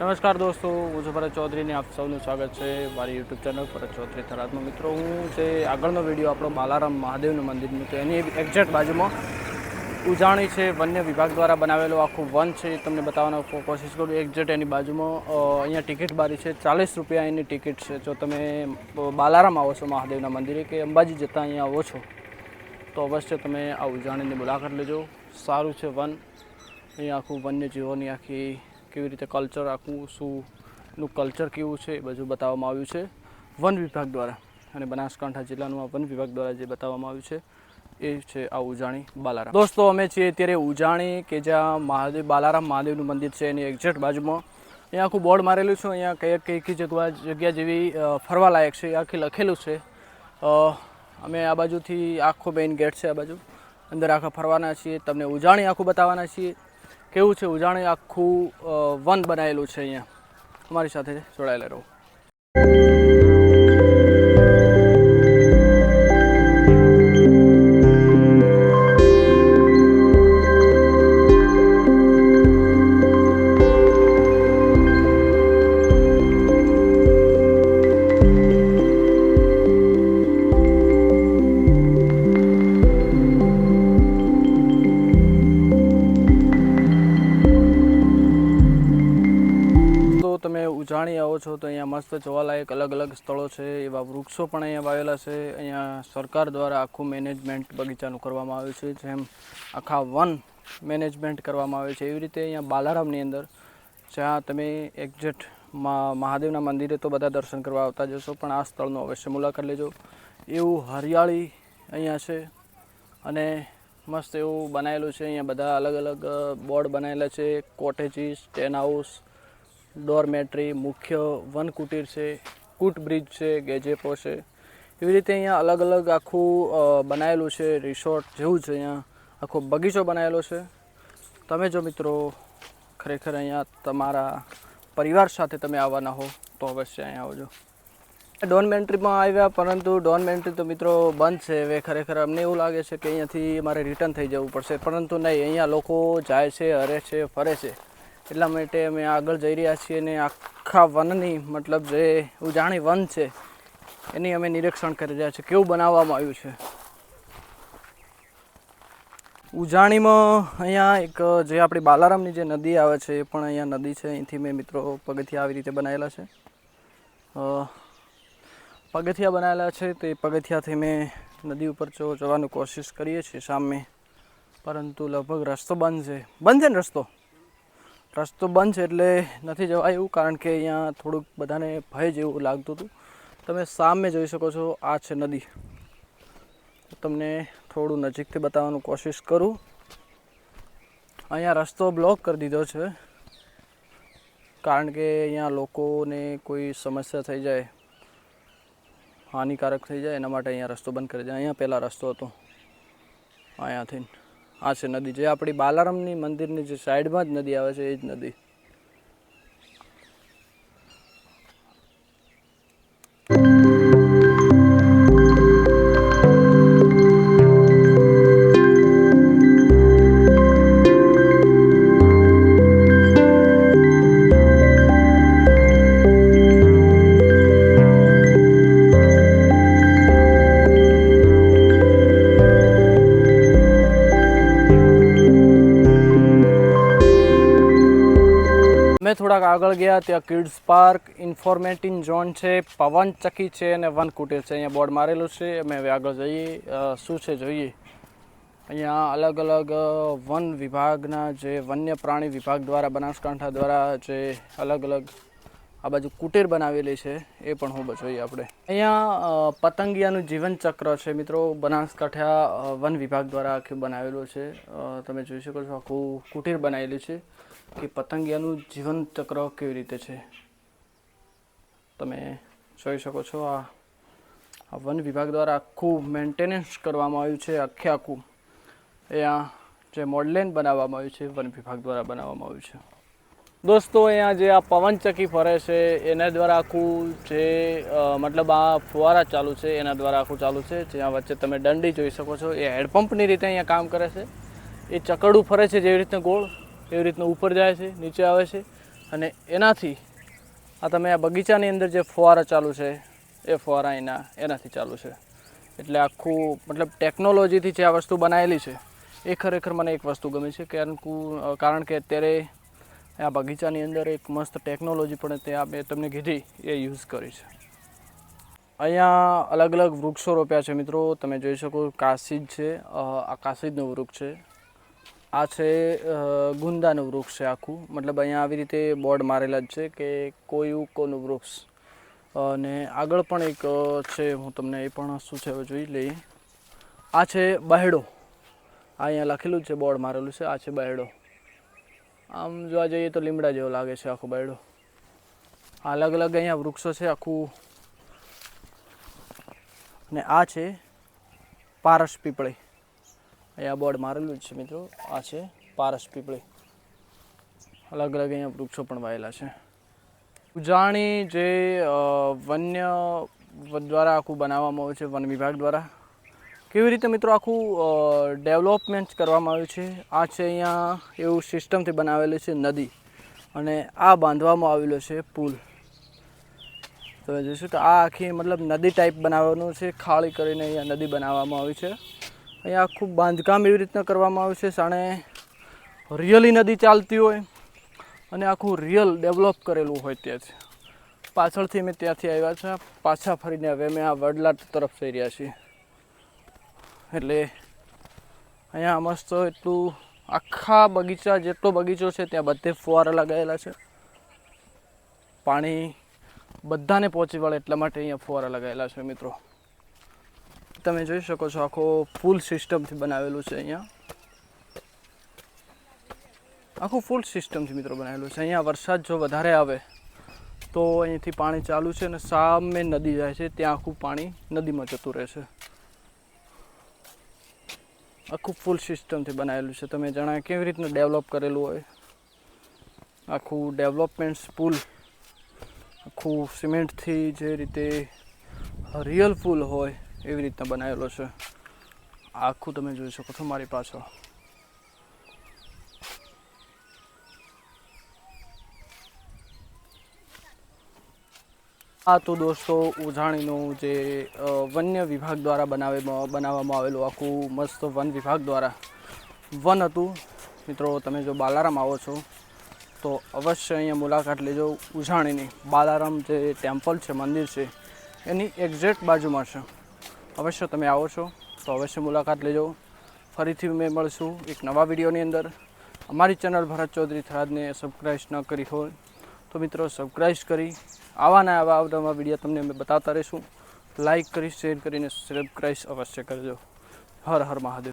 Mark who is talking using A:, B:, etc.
A: નમસ્કાર દોસ્તો, હું છું ભરત ચૌધરીને આપ સૌનું સ્વાગત છે મારી યુટ્યુબ ચેનલ ભરત ચૌધરી થરાદમાં મિત્રો. હું જે આગળનો વીડિયો આપણો બાલારામ મહાદેવનું મંદિરનું તો એની એક્ઝેક્ટ બાજુમાં ઉજાણી છે, વન્ય વિભાગ દ્વારા બનાવેલો આખું વન છે એ તમને બતાવવાનો કોશિશ કરું એક્ઝેક્ટ એની બાજુમાં અહીંયા ટિકિટ બારી છે, ચાલીસ રૂપિયા એની ટિકિટ છે. જો તમે બાલારામ આવો છો મહાદેવના મંદિરે કે અંબાજી જતાં અહીંયા આવો છો, તો અવશ્ય તમે આ ઉજાણીની મુલાકાત લેજો. સારું છે વન. અહીંયા આખું વન્યજીવોની આખી કેવી રીતે કલ્ચર આખું શું નું કલ્ચર કેવું છે, એ બધું બતાવવામાં આવ્યું છે. વન વિભાગ દ્વારા અને બનાસકાંઠા જિલ્લાનું આ વન વિભાગ દ્વારા જે બતાવવામાં આવ્યું છે, એ છે આ ઉજાણી બાલારામ. દોસ્તો, અમે છીએ અત્યારે ઉજાણી કે જ્યાં મહાદેવ, બાલારામ મહાદેવનું મંદિર છે એની એક્ઝેક્ટ બાજુમાં. અહીંયા આખું બોર્ડ મારેલું છે, અહીંયા કઈ કઈ કઈ જગ્યા જગ્યા જેવી ફરવાલાયક છે, એ આખી લખેલું છે. અમે આ બાજુથી આખો મેઇન ગેટ છે આ બાજુ. અંદર આખા ફરવાના છીએ, તમને ઉજાણી આખું બતાવવાના છીએ. કેવું છે ઉજાણી આખું વન બનાવેલું છે અહીંયા? અમારી સાથે જોડાયેલા રહો. છો તો અહીંયા મસ્ત જોવાલાયક અલગ અલગ સ્થળો છે, એવા વૃક્ષો પણ અહીંયા વાવેલા છે. અહીંયા સરકાર દ્વારા આખું મેનેજમેન્ટ બગીચાનું કરવામાં આવ્યું છે, જેમ આખા વન મેનેજમેન્ટ કરવામાં આવે છે. એવી રીતે અહીંયા બાલારામની અંદર જ્યાં તમે એક્ઝેક્ટ મહાદેવના મંદિરે તો બધા દર્શન કરવા આવતા જશો પણ આ સ્થળનો અવશ્ય મુલાકાત લેજો. એવું હરિયાળી અહીંયા છે અને મસ્ત એવું બનાવેલું છે. અહીંયા બધા અલગ અલગ બોર્ડ બનાવેલા છે, કોટેજીસ, ટેન હાઉસ ડોરમેટ્રી મુખ્ય વન કુટીર છે, કૂટ બ્રિજ છે, ગેજેપો છે. એવી રીતે અહીંયા અલગ અલગ આખું બનાવેલું છે, રિસોર્ટ જેવું છે અહીંયા આખો બગીચો બનાવેલો છે. તમે જો મિત્રો ખરેખર અહીંયા તમારા પરિવાર સાથે તમે આવવાના હો, તો અવશ્ય અહીંયા આવજો. ડોનમેન્ટ્રીમાં આવ્યા, પરંતુ ડોન મેન્ટ્રી તો મિત્રો બંધ છે. હવે ખરેખર અમને એવું લાગે છે કે અહીંયાથી મારે રિટર્ન થઈ જવું પડશે. પરંતુ નહીં, અહીંયા લોકો જાય છે હરે છે, ફરે છે. એટલા માટે અમે આગળ જઈ રહ્યા છીએ અને આખા વનની, મતલબ જે ઉજાણી વન છે, એની અમે નિરીક્ષણ કરી રહ્યા છીએ. કેવું બનાવવામાં આવ્યું છે? ઉજાણીમાં અહીંયા એક, જે આપણી બાલારામની જે નદી આવે છે, એ પણ અહીંયા નદી છે. અહીંથી મેં મિત્રો પગથિયા આવી રીતે બનાવેલા છે. પગથિયા બનાવેલા છે તે પગથિયાથી મેં નદી ઉપર જવાની કોશિશ કરીએ છીએ સામે. પરંતુ લગભગ રસ્તો બંધ છે. બંધ છે ને રસ્તો? રસ્તો બંધ છે એટલે નથી જવાયું કારણ કે અહીંયા થોડુંક બધાને ભય જેવું લાગતું હતું. તમે સામે જોઈ શકો છો, આ છે નદી. તમને થોડું નજીકથી બતાવવાનું કોશિશ કરું. અહીંયા રસ્તો બ્લોક કરી દીધો છે, કારણ કે અહીંયા લોકોને કોઈ સમસ્યા થઈ જાય, હાનિકારક થઈ જાય, એના માટે અહીંયા રસ્તો બંધ કરી દે અહીંયા પહેલાં રસ્તો હતો, અહીંયાથી. આ છે નદી. જે આપણી બાલારામની મંદિરની જે સાઈડમાં જ નદી આવે છે, એ જ નદી. થોડાક આગળ ગયા, ત્યાં કિડ્સ પાર્ક ઇન્ફોર્મેટિંગ ઝોન છે, પવન ચક્કી છે અને વન કુટીર છે. અહીંયા બોર્ડ મારેલું છે. અમે હવે આગળ જઈએ. શું છે જોઈએ? અહીંયા અલગ અલગ વન વિભાગના જે વન્ય પ્રાણી વિભાગ દ્વારા, બનાસકાંઠા દ્વારા જે અલગ અલગ આ બાજુ કુટીર બનાવેલી છે, એ પણ હું જોઈએ આપણે. અહીંયા પતંગિયાનું જીવન ચક્ર છે મિત્રો. બનાસકાંઠા વન વિભાગ દ્વારા આખું બનાવેલું છે. તમે જોઈ શકો છો આખું કુટીર બનાવેલું છે. કે પતંગિયાનું જીવન ચક્ર કેવી રીતે છે? તમે જોઈ શકો છો આ વન વિભાગ દ્વારા આખું મેન્ટેનન્સ કરવામાં આવ્યું છે, આખે આખું. અહીંયા જે મોડલેન બનાવવામાં આવ્યું છે, વન વિભાગ દ્વારા બનાવવામાં આવ્યું છે. દોસ્તો, અહીંયા જે આ પવનચક્કી ફરે છે, એના દ્વારા આખું જે મતલબ આ ફુવારા ચાલુ છે, એના દ્વારા આખું ચાલુ છે. જ્યાં વચ્ચે તમે દંડી જોઈ શકો છો, એ હેડપંપની રીતે અહીંયા કામ કરે છે. એ ચકડું ફરે છે જેવી રીતના ગોળ. એવી રીતના ઉપર જાય છે, નીચે આવે છે. અને એનાથી આ તમે આ બગીચાની અંદર જે ફુવારા ચાલુ છે, એ ફુવારા એના, એનાથી ચાલુ છે. એટલે આખું, મતલબ ટેકનોલોજીથી જે આ વસ્તુ બનાવેલી છે, એ ખરેખર મને એક વસ્તુ ગમે છે કારણ કારણ કે અત્યારે આ બગીચાની અંદર એક મસ્ત ટેકનોલોજી પણ તે મેં તમને કીધી, એ યુઝ કરી છે. અહીંયા અલગ અલગ વૃક્ષો રોપ્યા છે મિત્રો. તમે જોઈ શકો કાશીદ છે આ કાશીદનું વૃક્ષ છે. આ છે ગુંદાનું વૃક્ષ છે આખું. મતલબ અહીંયા આવી રીતે બોર્ડ મારેલા જ છે કે કોઈ કોનું વૃક્ષ. અને આગળ પણ એક છે, હું તમને એ પણ શું છે જોઈ લઈએ. આ છે બહેડો આ અહીંયા લખેલું છે, બોર્ડ મારેલું છે, આ છે બહેડો આમ જોવા જઈએ તો લીમડા જેવો લાગે છે આખો બહેડો અલગ અલગ અહીંયા વૃક્ષો છે આખું. અને આ છે પારસ પીપળી. અહીંયા બોર્ડ મારેલું છે મિત્રો. આ છે પારસ પીપળી. અલગ અલગ અહીંયા વૃક્ષો પણ વાયેલા છે. ઉજાણી જે વન્ય દ્વારા આખું બનાવવામાં આવ્યું છે, વન વિભાગ દ્વારા. કેવી રીતે મિત્રો આખું ડેવલપમેન્ટ કરવામાં આવ્યું છે? આ છે અહીંયા એવું સિસ્ટમથી બનાવેલું છે નદી. અને આ બાંધવામાં આવેલો છે પુલ. તમે જોઈશું કે આ આખી મતલબ નદી ટાઈપ બનાવવાનું છે. ખાળી કરીને અહીંયા નદી બનાવવામાં આવી છે. અહીંયા આખું બાંધકામ એવી રીતના કરવામાં આવ્યું છે, સાણે રિયલી નદી ચાલતી હોય અને આખું રિયલ ડેવલપ કરેલું હોય ત્યાંથી પાછળથી મેં ત્યાંથી આવ્યા છે, પાછા ફરીને હવે મેં આ વડલા તરફ જઈ રહ્યા છીએ. એટલે અહીંયા મસ્ત એટલું આખા બગીચા જેટલો બગીચો છે, ત્યાં બધે ફુવારા લગાવેલા છે. પાણી બધાને પહોંચી વળે એટલા માટે અહીંયા ફુવારા લગાવેલા છે, મિત્રો. તમે જોઈ શકો છો આખો ફૂલ સિસ્ટમથી બનાવેલું છે અહીંયા. આખું ફૂલ સિસ્ટમથી મિત્રો બનાવેલું છે. અહીંયા વરસાદ જો વધારે આવે તો અહીંથી પાણી ચાલુ છે અને સામે નદી જાય છે. ત્યાં આખું પાણી નદીમાં જતું રહે છે. આખું ફૂલ સિસ્ટમથી બનાવેલું છે. તમે જણાવે કેવી રીતનું ડેવલપ કરેલું હોય. આખું ડેવલપમેન્ટ પુલ, આખું સિમેન્ટથી જે રીતે રિયલ ફૂલ હોય એવી રીતના બનાવેલો છે. આખું તમે જોઈ શકો છો મારી પાછળ. આ તો દોસ્તો ઉજાણીનું જે વન્ય વિભાગ દ્વારા બનાવેમાં બનાવવામાં આવેલું આખું મસ્ત વન વિભાગ દ્વારા. વન હતું. મિત્રો, તમે જો બાલારામ આવો છો, તો અવશ્ય અહીંયા મુલાકાત લેજો ઉજાણીની. બાલારામ જે ટેમ્પલ છે, મંદિર છે, એની એક્ઝેક્ટ બાજુમાં છે. અવશ્ય તમે આવો છો, તો અવશ્ય મુલાકાત લેજો. ફરીથી મેં મળશું એક નવા વિડીયોની અંદર. અમારી ચેનલ ભરત ચૌધરી થરાદને સબસ્ક્રાઈબ ન કરી હોય, તો મિત્રો સબસ્ક્રાઈબ કરી આવા આવા આવનારા વીડિયો તમને અમે બતાવતા રહીશું. લાઈક કરી શેર કરીને સબસ્ક્રાઈબ અવશ્ય કરજો. હર હર મહાદેવ.